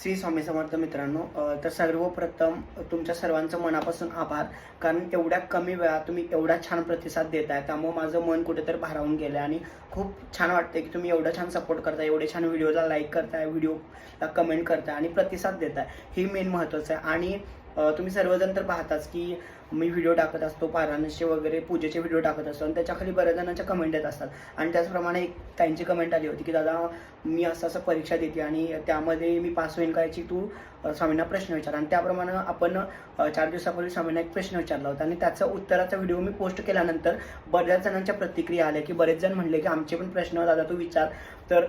श्री स्वामी समर्थ मित्रांनो तर सर्वप्रथम तुमच्या सर्वांचं मनापासून आभार. कारण एवढ्या कमी वेळात तुम्ही एवढा छान प्रतिसाद देताय. त्यामुळे माझं मन कुठेतरी भारावून गेलं आणि खूप छान वाटतंय की तुम्ही एवढं छान सपोर्ट करताय एवढे छान व्हिडिओला लाईक करताय व्हिडिओला कमेंट करताय आणि प्रतिसाद देताय. ही मेन महत्त्वाचं आहे. आणि तुम्ही सर्वजण तर पाहताच की मी व्हिडिओ टाकत असतो पारायणाचे वगैरे पूजेचे व्हिडिओ टाकत असतो आणि त्याच्याखाली बऱ्याच जणांच्या कमेंट येत असतात. आणि त्याचप्रमाणे एक त्यांची कमेंट आली होती की दादा मी असं असं परीक्षा देते आणि त्यामध्ये मी पास होईन करायची तू स्वामींना प्रश्न विचार. आणि त्याप्रमाणे आपण चार दिवसापूर्वी स्वामींना एक प्रश्न विचारला होता. आणि त्याचा उत्तराचा व्हिडिओ मी पोस्ट केल्यानंतर बऱ्याच जणांच्या प्रतिक्रिया आल्या की बरेच जण म्हणले की आमचे पण प्रश्न दादा तू विचार. तर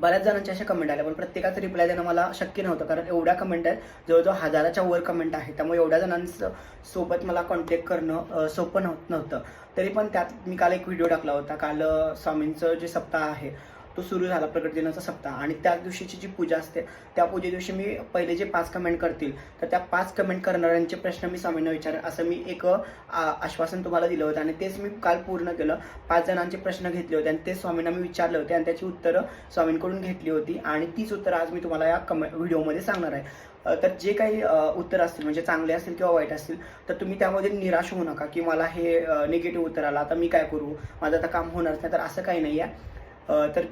बऱ्याच जणांच्या अशा कमेंट आल्या पण प्रत्येकाचं रिप्लाय देणं मला शक्य नव्हतं कारण एवढ्या कमेंट आहेत जवळजवळ हजाराच्या वर कमेंट आहे त्यामुळे एवढ्या जणांचं सोबत मला कॉन्टॅक्ट करणं सोपं नव्हतं. तरी पण त्यात मी काल एक व्हिडिओ टाकला होता. काल स्वामींचं जे सप्ताह आहे तो सुरू झाला प्रकट दिनाचा सप्ताह. आणि त्या दिवशीची जी पूजा असते त्या पूजे दिवशी मी पहिले जे पाच कमेंट करतील तर त्या पाच कमेंट करणाऱ्यांचे प्रश्न मी स्वामींना विचार असं मी एक आश्वासन तुम्हाला दिलं होतं. आणि तेच मी काल पूर्ण केलं. पाच जणांचे प्रश्न घेतले होते आणि ते स्वामींना मी विचारले होते आणि त्याची उत्तरं स्वामींकडून घेतली होती. आणि तीच उत्तरं आज मी तुम्हाला या कमे व्हिडिओमध्ये सांगणार आहे. तर जे काही उत्तर असतील म्हणजे चांगले असतील किंवा वाईट असतील तर तुम्ही त्यामध्ये निराश होऊ नका की मला हे निगेटिव्ह उत्तर आलं. आता मी काय करू? माझं आता काम होणारच नाही. तर असं काही नाही आहे तर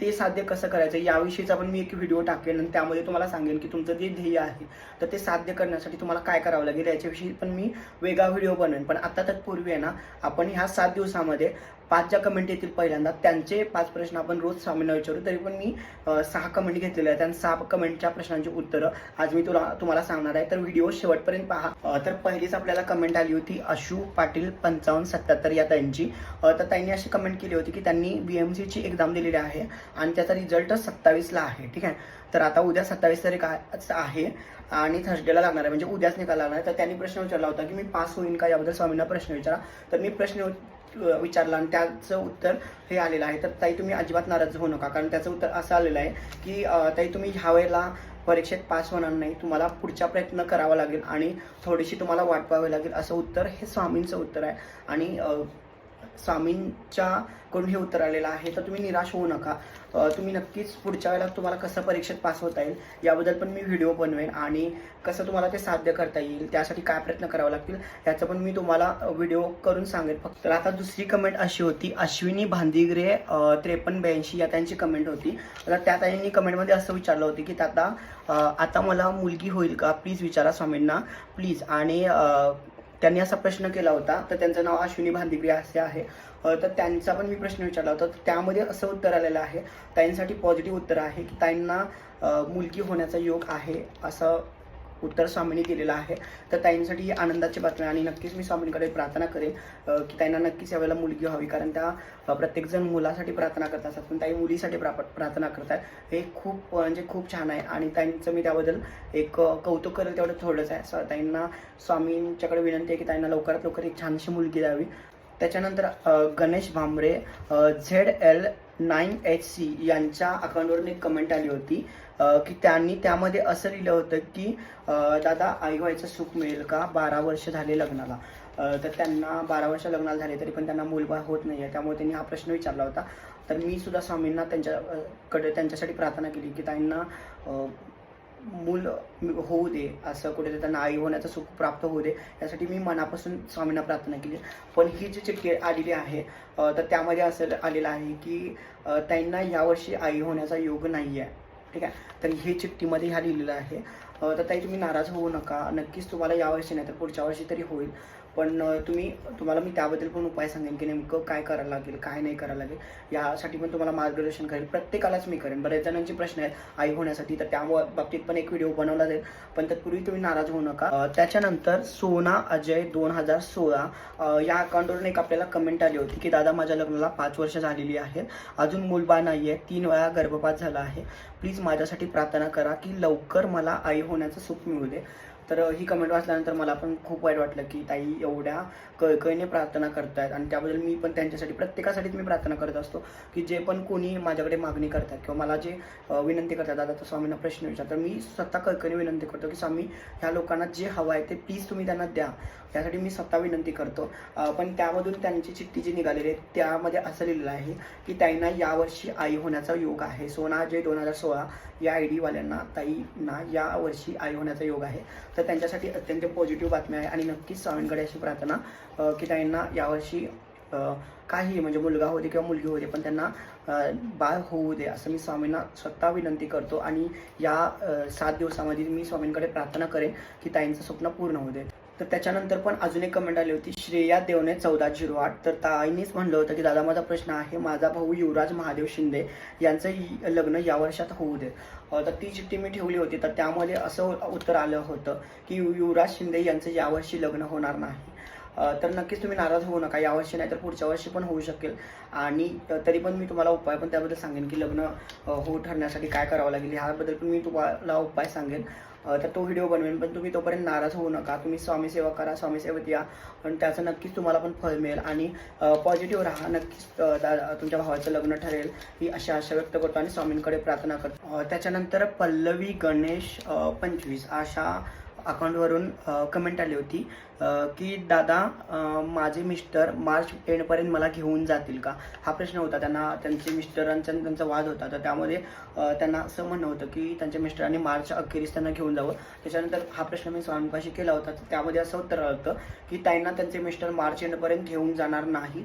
ते साध्य कसं करायचं? याविषयीचा पण मी एक व्हिडिओ टाकेन आणि त्यामध्ये तुम्हाला सांगेन की तुमचं जे ध्येय आहे तर ते साध्य करण्यासाठी तुम्हाला काय करावं लागेल याच्याविषयी पण मी वेगळा व्हिडिओ बनवेन. पण आता तत्पूर्वी आहे ना आपण ह्या सात दिवसामध्ये पाच ज्या कमेंट येतील पहिल्यांदा. त्यांचे पाच प्रश्न आपण रोज स्वामींना विचारू तरी पण मी सहा कमेंट घेतलेले आहेत आणि सहा कमेंटच्या प्रश्नांची उत्तरं आज मी तुला तुम्हाला सांगणार आहे. तर व्हिडिओ शेवटपर्यंत पहा. तर पहिलीच आपल्याला कमेंट आली होती अशू पाटील पंचावन्न सत्याहत्तर या ताईंची. तर त्यांनी अशी कमेंट केली होती की त्यांनी बी एम सीची एक्झाम दिलेली आहे. आणि त्याचा रिझल्ट सत्तावीसला आहे. ठीक आहे? तर आता उद्या सत्तावीस तारीख आहे. आणि थर्सडेला लागणार आहे. म्हणजे उद्याच निकाल लागणार आहे. तर त्यांनी प्रश्न विचारला होता की मी पास होईन का? याबद्दल स्वामींना प्रश्न विचारा. तर मी प्रश्न विचारला आणि त्याचं उत्तर हे आलेलं आहे. तर ताई तुम्ही अजिबात नाराज होऊ नका. कारण त्याचं उत्तर असं आलेलं आहे की ताई तुम्ही ह्या वेळेला परीक्षेत पास होणार नाही. तुम्हाला पुढचा प्रयत्न करावा लागेल आणि थोडीशी तुम्हाला वाट लागेल असं उत्तर हे स्वामींचं उत्तर आहे. आणि स्वामींच्याकडून स्वामींच्या कडून हे उत्तर आलेलं आहे. तर तुम्ही निराश होऊ नका. तुम्ही नक्कीच पुढच्या वेळेला तुम्हाला कसं परीक्षेत पास होता येईल याबद्दल पण मी व्हिडिओ बनवेन आणि कसं तुम्हाला ते साध्य करता येईल त्यासाठी काय प्रयत्न करावे लागतील याचं पण मी तुम्हाला व्हिडिओ करून सांगेन. फक्त तर आता दुसरी कमेंट अशी होती अश्विनी भांदिगरे त्रेपन्न ब्याऐंशी या त्यांची कमेंट होती. आता त्या त्यांनी कमेंटमध्ये असं विचारलं होतं की आता आता मला मुलगी होईल का? प्लीज विचारा स्वामींना. प्लीज. आणि त्यांनी असा प्रश्न केला होता तर त्यांचं नाव अश्विनी भांदिगरे असे आहे. तर त्यांचा पण मी प्रश्न विचारला होता तर त्यामध्ये असं उत्तर आलेलं आहे ताईंसाठी पॉझिटिव्ह उत्तर आहे की ताईंना मुलगी होण्याचा योग आहे असं उत्तर स्वामींनी दिलेलं आहे. तर ताईंसाठी ही आनंदाची बातमी आणि नक्कीच मी स्वामींकडे प्रार्थना करेन की ताईंना नक्कीच यावेळेला मुलगी व्हावी. कारण त्या प्रत्येकजण मुलासाठी प्रार्थना करत असतात पण ताई मुलीसाठी प्रा- प्रार्थना करतात. हे खूप म्हणजे खूप छान आहे. आणि ताईंचं मी त्याबद्दल एक कौतुक करेल तेवढं थोडंच आहे. स ताईंना स्वामींच्याकडे विनंती आहे की ताईंना लवकरात लवकर एक छानशी मुलगी द्यावी. त्याच्यानंतर Ganesh Bhambare Z L nine H C यांच्या अकाउंटवरून एक कमेंट आली होती की त्यांनी त्यामध्ये असं लिहिलं होतं की दादा आई व्हायचं सुख मिळेल का? बारा वर्ष झाले लग्नाला. तर त्यांना बारा वर्ष लग्नाला झाले तरी पण त्यांना मुलगा होत नाही आहे त्यामुळे त्यांनी हा प्रश्न विचारला होता. तर मी सुद्धा स्वामींना त्यांच्याकडे त्यांच्यासाठी प्रार्थना केली की त्यांना मूल होऊ दे असं कुठेतरी त्यांना आई होण्याचं सुख प्राप्त होऊ दे यासाठी मी मनापासून स्वामींना प्रार्थना केली. पण ही जी चिठ्ठी आलेली आहे तर त्यामध्ये असं आलेलं आहे की त्यांना यावर्षी आई होण्याचा योग नाही आहे ठीक आहे? तर हे चिठ्ठीमध्ये ह्या लिहिलेलं आहे. तर ताई तुम्ही नाराज होऊ नका. नक्कीच तुम्हाला यावर्षी नाही तर पुढच्या वर्षी तरी होईल. पण तुम्ही तुम्हाला मी त्याबद्दल पण उपाय सांगेन की नेमकं काय करायला लागेल काय नाही करायला लागेल यासाठी पण तुम्हाला मार्गदर्शन करेल. प्रत्येकालाच मी करेन. बऱ्याच जणांचे प्रश्न आहेत आई होण्यासाठी तर त्या बाबतीत पण एक व्हिडिओ बनवला जाईल. पण तत्पूर्वी तुम्ही नाराज होऊ नका. त्याच्यानंतर सोना अजय दोन हजार सोळा या अकाउंटवरून एक आपल्याला कमेंट आली होती की दादा माझ्या लग्नाला पाच वर्ष झालेली आहेत. अजून मुलबा नाही आहे तीन वेळा गर्भपात झाला आहे. प्लीज माझ्यासाठी प्रार्थना करा की लवकर मला आई होण्याचं सुख मिळू दे. तर ही कमेंट वाचल्यानंतर मला पण खूप वाईट वाटलं की ताई एवढ्या कळकळीने प्रार्थना करतायत. आणि त्याबद्दल मी पण त्यांच्यासाठी प्रत्येकासाठीच मी प्रार्थना करत असतो की जे पण कोणी माझ्याकडे मागणी करतात किंवा मला जे विनंती करतात दादा तर स्वामींना प्रश्न विचार. तर मी स्वतः कळकळीने विनंती करतो की स्वामी ह्या लोकांना जे हवं आहे ते प्लीज तुम्ही त्यांना द्या. त्यासाठी मी स्वतः विनंती करतो. पण त्यामधून त्यांची चिठ्ठी जी निघालेली आहे त्यामध्ये असं लिहिलेलं आहे की ताईंना यावर्षी आई होण्याचा योग आहे. सोना जे दोन हजार सोळा या आय डीवाल्यांना ताईंना या वर्षी आई होण्याचा योग आहे. तर त्यांच्यासाठी अत्यंत पॉझिटिव्ह बातमी आहे आणि नक्कीच स्वामींकडे अशी प्रार्थना की त्यांना यावर्षी काही म्हणजे मुलगा होते किंवा मुलगी होते पण त्यांना बाळ होऊ दे असं मी स्वामींना स्वतः विनंती करतो. आणि या सात दिवसामध्ये मी स्वामींकडे प्रार्थना करेन की ताईंचं स्वप्न पूर्ण होऊ दे. तर त्याच्यानंतर पण अजून एक कमेंट आली होती श्रेया देवने चौदा झिरो आठ. तर ताईनीच म्हणलं होतं की दादा माझा प्रश्न आहे माझा भाऊ युवराज महादेव शिंदे यांचं लग्न या वर्षात होऊ दे. तर ती चिठ्ठी मी ठेवली होती तर त्यामध्ये असं उत्तर आलं होतं की युवराज शिंदे यांचं यावर्षी लग्न होणार नाही. तर नक्कीच तुम्ही नाराज होऊ नका यावर्षी नाही तर पुढच्या वर्षी पण होऊ शकेल. आणि तरी पण मी तुम्हाला उपाय पण त्याबद्दल सांगेन की लग्न होऊ ठरण्यासाठी काय करावं लागेल ह्याबद्दल पण मी तुम्हाला उपाय सांगेन. तर तो व्हिडिओ बनवेन. पण तुम्ही तोपर्यंत नाराज होऊ नका. तुम्ही स्वामी सेवा करा स्वामी सेवेत या. पण त्याचं नक्कीच तुम्हाला पण फळ मिळेल. आणि पॉझिटिव्ह राहा. नक्कीच तुमच्या भावाचं लग्न ठरेल. ही अशा आशा व्यक्त करतो आणि स्वामींकडे प्रार्थना करतो. त्याच्यानंतर पल्लवी गणेश पंचवीस. अशा अकाउंटवरून कमेंट आली होती की दादा माझे मिस्टर मार्च एंडपर्यंत मला घेऊन जातील का? हा प्रश्न होता. त्यांना त्यांचे मिस्टरांचा त्यांचा वाद होता. तर त्यामध्ये त्यांना असं म्हणणं होतं की त्यांच्या मिस्टरांनी मार्च अखेरीस त्यांना घेऊन जावं. त्याच्यानंतर हा प्रश्न मी स्वामीपाशी केला होता. तर त्यामध्ये असं उत्तर आलं होतं की त्यांना त्यांचे मिस्टर मार्च एंडपर्यंत घेऊन जाणार नाहीत.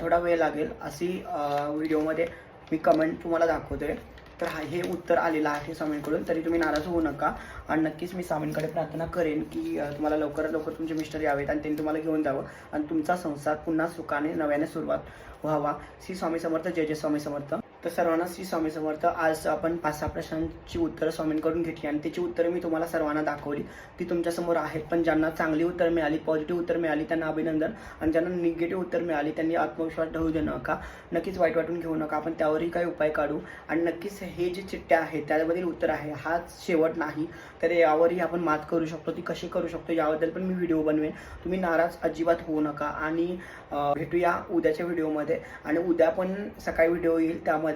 थोडा वेळ लागेल. अशी व्हिडिओमध्ये मी कमेंट तुम्हाला दाखवतोय. तर हा हे उत्तर आलेलं आहे स्वामींकडून तरी तुम्ही नाराज होऊ नका. आणि नक्कीच मी स्वामींकडे प्रार्थना करेन की तुम्हाला लवकरात लवकर तुमचे मिस्टर यावेत आणि त्यांनी तुम्हाला घेऊन जावं आणि तुमचा संसार पुन्हा सुखाने नव्याने सुरुवात व्हावा. श्री स्वामी समर्थ जय जय स्वामी समर्थ. तर सर्वांना श्री स्वामी समर्थ. आज आपण पाच सहा प्रश्नांची उत्तरं स्वामींकडून घेतली आणि त्याची उत्तरं मी तुम्हाला सर्वांना दाखवली. ती तुमच्यासमोर आहेत पण ज्यांना चांगली उत्तर मिळाली पॉझिटिव्ह उत्तर मिळाली त्यांना अभिनंदन. आणि ज्यांना निगेटिव्ह उत्तर मिळाली त्यांनी आत्मविश्वास ढळू देऊ नका. नक्कीच वाईट वाटून घेऊ नका. आपण त्यावरही काही उपाय काढू. आणि नक्कीच हे जे चिठ्ठ्या आहेत त्याबद्दल उत्तर आहे हाच शेवट नाही. तर यावरही आपण मात करू शकतो. ती कशी करू शकतो याबद्दल पण मी व्हिडिओ बनवेन. तुम्ही नाराज अजिबात होऊ नका. आणि भेटूया उद्याच्या व्हिडिओमध्ये. आणि उद्या पण सकाळी व्हिडिओ येईल त्यामध्ये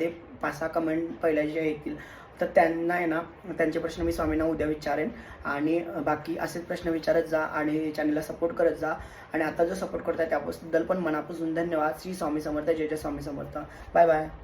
पाच सहा कमेंट पहिल्या ज्या येतील तर त्यांना आहे ना त्यांचे प्रश्न मी स्वामींना उद्या विचारेन. आणि बाकी असेच प्रश्न विचारत जा आणि चॅनलला सपोर्ट करत जा. आणि आता जो सपोर्ट करताय त्याबद्दल पण मनापासून धन्यवाद. श्री स्वामी समर्थ जय जय स्वामी समर्थ. Bye bye